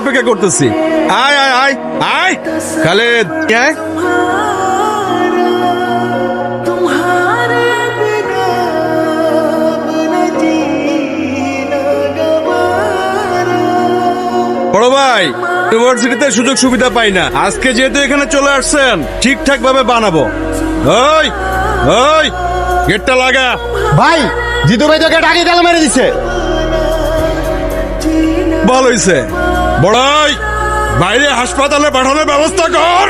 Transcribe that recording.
অপেক্ষা করতেছি। আয় আয় আয় আয়। ভাই ইউনিভার্সিটিতে সুযোগ সুবিধা পাই না। আজকে যেহেতু এখানে চলে আসছেন ঠিকঠাক ভাবে বানাবো। ওই ওই গেটটা লাগা। ভাই জিতু ভাই তোকে ডাকি আগে মেরে দিছে। ভালো বড়াই বাইরে হাসপাতালে পাঠানোর ব্যবস্থা কর।